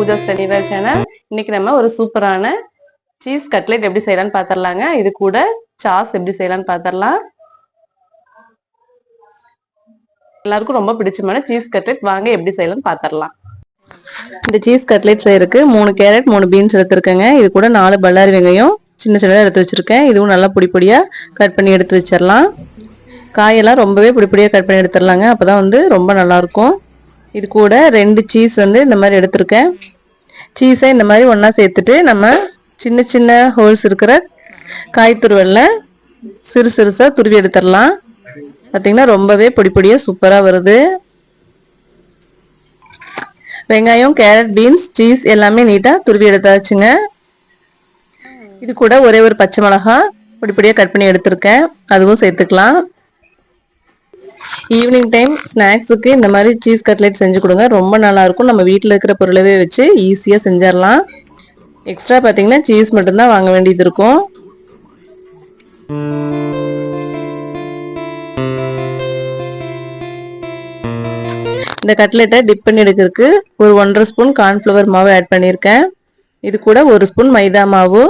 Pooja study channel. இன்னைக்கு நம்ம ஒரு சூப்பரான சீஸ் கட்லெட் எப்படி செய்யலாம்னு பாத்திரலாங்க. இது கூட சாஸ் எப்படி செய்யலாம்னு பாத்திரலாம். எல்லாருக்கும் ரொம்ப பிடிச்சமான சீஸ் கட்லெட் வாங்க எப்படி செய்யலாம்னு பாத்திரலாம். இந்த சீஸ் கட்லெட் செய்யறதுக்கு மூணு கேரட் மூணு பீன்ஸ் எடுத்துருக்கேங்க. இது கூட நாலு பல்லாரி வெங்காயம் சின்ன சின்னதாக எடுத்து வச்சிருக்கேன். இதுவும் நல்லா பொடி பொடியாக கட் பண்ணி எடுத்து வச்சிடலாம் காயெல்லாம் ரொம்பவே பொடி பொடியாக கட் பண்ணி எடுத்துடலாங்க அப்பதான் வந்து ரொம்ப நல்லாயிருக்கும் இது கூட ரெண்டு சீஸ் வந்து இந்த மாதிரி எடுத்திருக்கேன். சீஸை இந்த மாதிரி ஒன்றா சேர்த்துட்டு நம்ம சின்ன சின்ன ஹோல்ஸ் இருக்கிற காய் சிறு சிறுசாக துருவி எடுத்துடலாம். பார்த்தீங்கன்னா ரொம்பவே பொடி பொடியாக சூப்பராக வருது. வெங்காயம் கேரட் பீன்ஸ் சீஸ் எல்லாமே நீட்டாக துருவி எடுத்தாச்சுங்க. இது கூட ஒரே ஒரு பச்சை மிளகா பொடி பொடியாக கட் பண்ணி எடுத்திருக்கேன். அதுவும் சேர்த்துக்கலாம். ஈவினிங் டைம் ஸ்நாக்ஸுக்கு இந்த மாதிரி சீஸ் கட்லெட் செஞ்சு கொடுங்க. ரொம்ப நல்லாயிருக்கும் நம்ம வீட்டில் இருக்கிற பொருளவே வச்சு ஈஸியாக செஞ்சிடலாம் எக்ஸ்ட்ரா பார்த்தீங்கன்னா சீஸ் மட்டும்தான் வாங்க வேண்டியது இருக்கும். இந்த கட்லெட்டை டிப் பண்ணி எடுக்கிறதுக்கு ஒரு ஒன்றரை ஸ்பூன் கார்ன்ஃப்ளவர் மாவு ஆட் பண்ணியிருக்கேன். இது கூட ஒரு ஸ்பூன் மைதா மாவு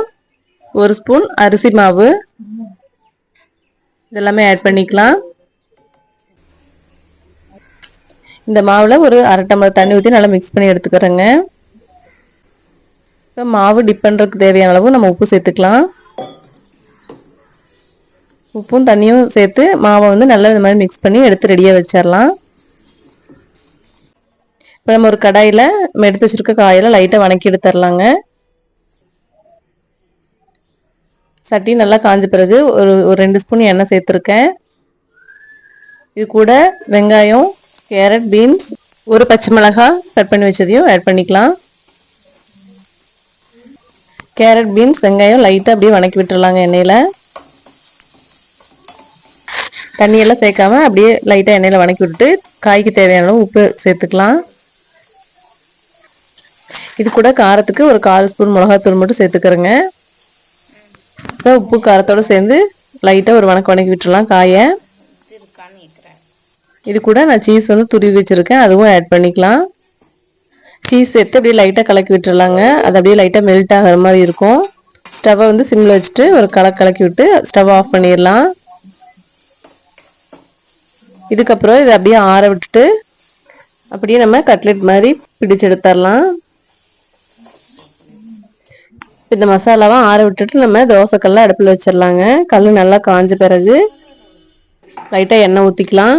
ஒரு ஸ்பூன் அரிசி மாவு. இதெல்லாமே ஆட் பண்ணிக்கலாம். இந்த மாவில் ஒரு அரை டம்ளர் தண்ணி ஊற்றி நல்லா மிக்ஸ் பண்ணி எடுத்துக்கிறேங்க. இப்போ மாவு டிப் பண்ணுறதுக்கு தேவையான அளவு நம்ம உப்பு சேர்த்துக்கலாம். உப்பும் தண்ணியும் சேர்த்து மாவை வந்து நல்லா இந்த மாதிரி மிக்ஸ் பண்ணி எடுத்து ரெடியாக வச்சிடலாம் இப்போ நம்ம ஒரு கடாயில் எடுத்து வச்சுருக்க காயில் லைட்டாக வணக்கி எடுத்துடலாங்க சட்டி நல்லா காஞ்ச பிறகு ஒரு ஒரு ரெண்டு ஸ்பூன் எண்ணெய் சேர்த்துருக்கேன். இது கூட வெங்காயம் கேரட் பீன்ஸ் ஒரு பச்சை மிளகாய் கட் பண்ணி வச்சதையும் ஆட் பண்ணிக்கலாம். கேரட் பீன்ஸ் வெங்காயம் லைட்டாக அப்படியே வணக்கி விட்டுடலாங்க எண்ணெயில். தண்ணியெல்லாம் சேர்க்காம அப்படியே லைட்டாக எண்ணெயில் வணக்கி விட்டுட்டு காய்க்கு தேவையான அளவு உப்பு சேர்த்துக்கலாம். இது கூட காரத்துக்கு ஒரு கால் ஸ்பூன் மிளகாத்தூள் மட்டும் சேர்த்துக்கிறேங்க. இப்போ உப்பு காரத்தோடு சேர்ந்து லைட்டாக ஒரு வணக்கம் வணக்கி விட்டுடலாம் காயை. இது கூட நான் சீஸ் வந்து துருவி வச்சுருக்கேன். அதுவும் ஆட் பண்ணிக்கலாம். சீஸ் சேர்த்து அப்படியே லைட்டாக கலக்கி விட்டுறலாங்க. அது அப்படியே லைட்டாக மெல்ட் ஆகிற மாதிரி இருக்கும். ஸ்டவ்வை வந்து சிம்மில் வச்சுட்டு ஒரு கலக்கு கலக்கி விட்டு ஸ்டவ் ஆஃப் பண்ணிடலாம். இதுக்கப்புறம் இதை அப்படியே ஆற விட்டுட்டு அப்படியே நம்ம கட்லெட் மாதிரி பிடிச்சு எடுத்துடலாம். இந்த மசாலாவை ஆற விட்டுட்டு நம்ம தோசைக்கல்லாம் அடுப்பில் வச்சிடலாங்க. கல் நல்லா காஞ்ச பிறகு லைட்டாக எண்ணெய் ஊற்றிக்கலாம்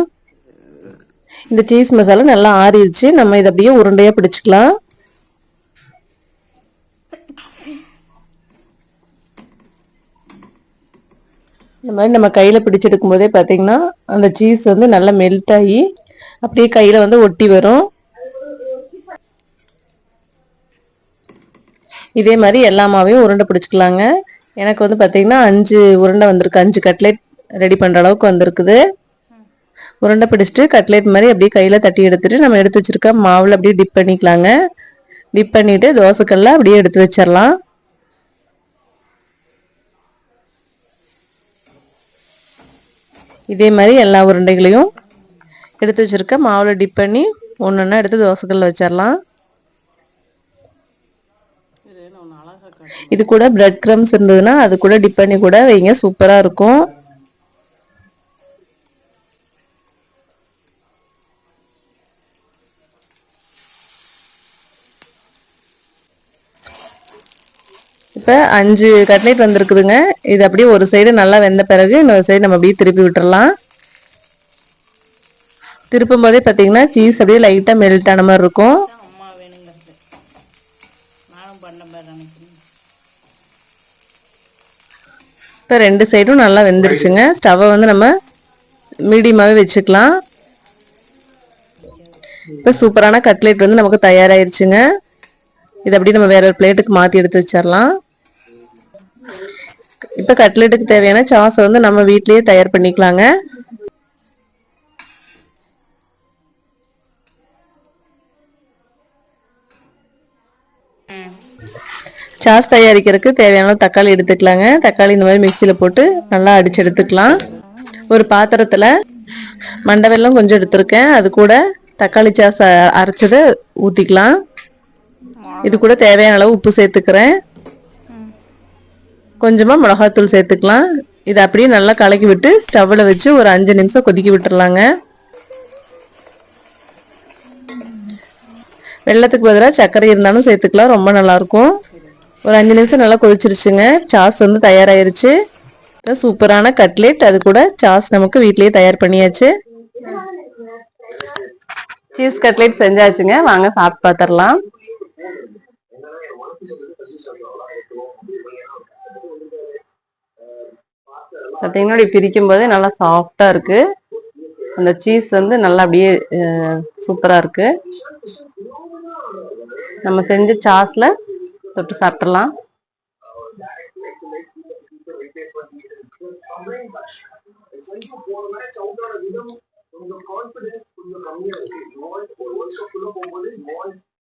இந்த சீஸ் மசாலா நல்லா ஆறிடுச்சு. நம்ம இதை அப்படியே உருண்டையாக பிடிச்சிக்கலாம். இந்த மாதிரி நம்ம கையில் பிடிச்செடுக்கும் போதே பார்த்தீங்கன்னா அந்த சீஸ் வந்து நல்லா மெல்ட் ஆகி அப்படியே கையில் வந்து ஒட்டி வரும். இதே மாதிரி எல்லா மாவையும் உருண்டை பிடிச்சிக்கலாங்க. எனக்கு வந்து பார்த்தீங்கன்னா அஞ்சு உருண்டை வந்திருக்கு. அஞ்சு கட்லெட் ரெடி பண்ணுற அளவுக்கு வந்திருக்குது. உருண்டை பிடிச்சிட்டு கட்லெட் மாதிரி அப்படியே கையில் தட்டி எடுத்துட்டு நம்ம எடுத்து வச்சுருக்க மாவில் அப்படியே டிப் பண்ணிக்கலாங்க. டிப் பண்ணிவிட்டு தோசைக்கல்ல அப்படியே எடுத்து வச்சிடலாம் இதே மாதிரி எல்லா உருண்டைகளையும் எடுத்து வச்சுருக்க மாவில் டிப் பண்ணி ஒன்று ஒன்றா எடுத்து தோசைக்கல்ல வச்சிடலாம் இது கூட பிரெட் க்ரம்ஸ் இருந்ததுன்னா அது கூட டிப் பண்ணி கூட வைங்க சூப்பராக இருக்கும். இப்போ அஞ்சு கட்லெட் வந்திருக்குதுங்க. இது அப்படியே ஒரு சைடு நல்லா வெந்த பிறகு இன்னொரு சைடு நம்ம அப்படியே திருப்பி விட்டுறலாம். திருப்பும் போதே பார்த்தீங்கன்னா சீஸ் அப்படியே லைட்டாக மெல்ட் ஆன மாதிரி இருக்கும். இப்போ ரெண்டு சைடும் நல்லா வெந்துருச்சுங்க. ஸ்டவ்வை வந்து நம்ம மீடியமாகவே வச்சுக்கலாம். இப்போ சூப்பரான கட்லெட் வந்து நமக்கு தயாராகிருச்சுங்க இதை அப்படியே நம்ம வேற ஒரு பிளேட்டுக்கு மாற்றி எடுத்து வச்சிடலாம் இப்போ கட்லெட்டுக்கு தேவையான சாஸை வந்து நம்ம வீட்லேயே தயார் பண்ணிக்கலாங்க. சாஸ் தயாரிக்கிறதுக்கு தேவையான தக்காளி எடுத்துக்கலாங்க. தக்காளி இந்த மாதிரி மிக்சியில் போட்டு நல்லா அடிச்சு எடுத்துக்கலாம். ஒரு பாத்திரத்தில் மண்டை வெல்லம் கொஞ்சம் எடுத்திருக்கேன். அது கூட தக்காளி சாஸ் அரைச்சதை ஊற்றிக்கலாம் இது கூட தேவையான அளவு உப்பு சேர்த்துக்கிறேன். கொஞ்சமாக மிளகாத்தூள் சேர்த்துக்கலாம். இதை அப்படியே நல்லா கலக்கி விட்டு ஸ்டவ்வில் வச்சு ஒரு அஞ்சு நிமிஷம் கொதிக்க விட்டுறலாங்க. வெள்ளத்துக்கு பதிலாக சர்க்கரை இருந்தாலும் சேர்த்துக்கலாம். ரொம்ப நல்லாயிருக்கும். ஒரு அஞ்சு நிமிஷம் நல்லா கொதிச்சிருச்சுங்க. சாஸ் வந்து தயாராயிருச்சு. சூப்பரான கட்லெட். அது கூட சாஸ் நமக்கு வீட்லேயே தயார் பண்ணியாச்சு. சீஸ் கட்லெட் செஞ்சாச்சுங்க. வாங்க சாப்பிட்டு பார்த்துடலாம் பார்த்தீங்கன்னா இப்படி பிரிக்கும் போதே நல்லா சாஃப்டாக இருக்கு. அந்த சீஸ் வந்து நல்லா அப்படியே சூப்பராக இருக்கு. நம்ம செஞ்ச சாஸ்ல தொட்டு சாப்பிடலாம்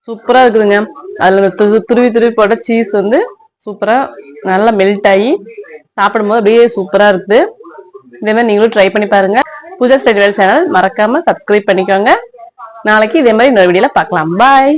சூப்பரா இருக்குதுங்க. அதுல இந்த துருவி துருவி போட்ட சீஸ் வந்து சூப்பரா நல்லா மெல்ட் ஆகி சாப்பிடும்போது அப்படியே சூப்பரா இருக்குது இதே மாதிரி நீங்களும் ட்ரை பண்ணி பாருங்க. புதர் ஸ்டெடிவல் சேனல் மறக்காம சப்ஸ்கிரைப் பண்ணிக்கோங்க. நாளைக்கு இதே மாதிரி இன்னொரு வீடியோல பார்க்கலாம். பாய்